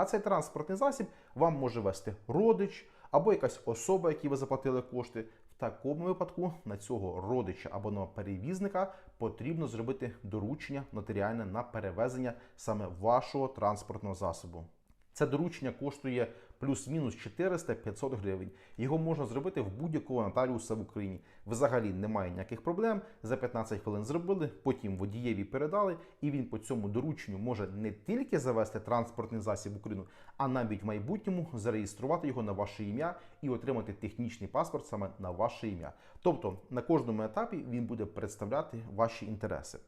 А цей транспортний засіб вам може вести родич або якась особа, якій ви заплатили кошти. В такому випадку на цього родича або на перевізника потрібно зробити доручення нотаріальне на перевезення саме вашого транспортного засобу. Це доручення коштує плюс-мінус 400-500 гривень. Його можна зробити в будь-якого нотаріуса в Україні. Взагалі немає ніяких проблем. За 15 хвилин зробили, потім водієві передали, і він по цьому дорученню може не тільки завести транспортний засіб в Україну, а навіть в майбутньому зареєструвати його на ваше ім'я і отримати технічний паспорт саме на ваше ім'я. Тобто на кожному етапі він буде представляти ваші інтереси.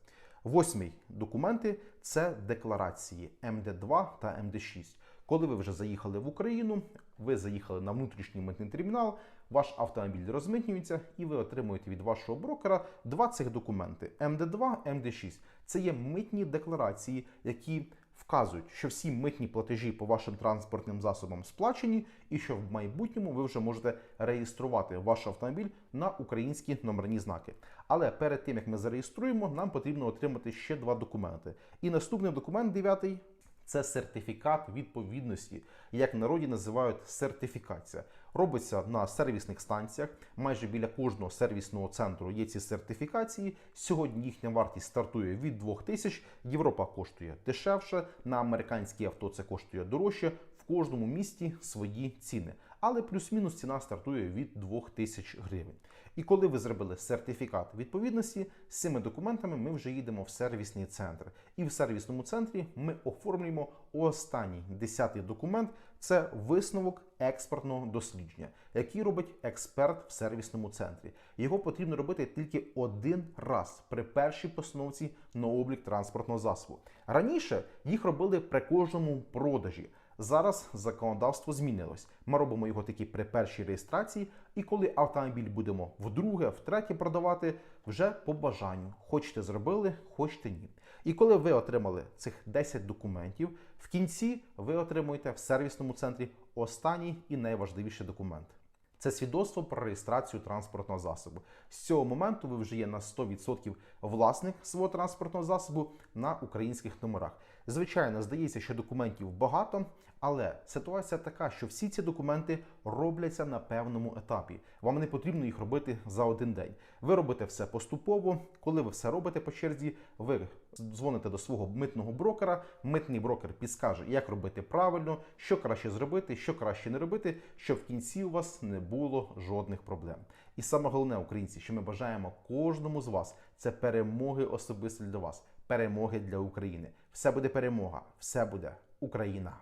Восьмий документи це декларації МД2 та МД6. Коли ви вже заїхали в Україну, ви заїхали на внутрішній митний термінал, ваш автомобіль розмитнюється, і ви отримуєте від вашого брокера два цих документи: МД2, МД6. Це є митні декларації, які вказують, що всі митні платежі по вашим транспортним засобам сплачені, і що в майбутньому ви вже можете реєструвати ваш автомобіль на українські номерні знаки. Але перед тим як ми зареєструємо, нам потрібно отримати ще два документи. І наступний документ, дев'ятий, це сертифікат відповідності, як в народі називають сертифікація. Робиться на сервісних станціях. Майже біля кожного сервісного центру є ці сертифікації. Сьогодні їхня вартість стартує від 2000. Європа коштує дешевше. На американські авто це коштує дорожче. В кожному місті свої ціни. Але плюс-мінус ціна стартує від 2000 гривень. І коли ви зробили сертифікат відповідності, з цими документами ми вже їдемо в сервісний центр. І в сервісному центрі ми оформлюємо останній десятий документ. Це висновок експертного дослідження, який робить експерт в сервісному центрі. Його потрібно робити тільки один раз при першій постановці на облік транспортного засобу. Раніше їх робили при кожному продажі. Зараз законодавство змінилось. Ми робимо його таки при першій реєстрації, і коли автомобіль будемо вдруге, втретє продавати, вже по бажанню. Хочете зробили, хочете ні. І коли ви отримали цих 10 документів, в кінці ви отримуєте в сервісному центрі останній і найважливіший документ. Це свідоцтво про реєстрацію транспортного засобу. З цього моменту ви вже є на 100% власник свого транспортного засобу на українських номерах. Звичайно, здається, що документів багато, але ситуація така, що всі ці документи робляться на певному етапі. Вам не потрібно їх робити за один день. Ви робите все поступово. Коли ви все робите по черзі, ви дзвоните до свого митного брокера. Митний брокер підскаже, як робити правильно, що краще зробити, що краще не робити, щоб в кінці у вас не було жодних проблем. І саме головне, українці, що ми бажаємо кожному з вас, це перемоги особисто для вас, перемоги для України. Все буде перемога, все буде Україна.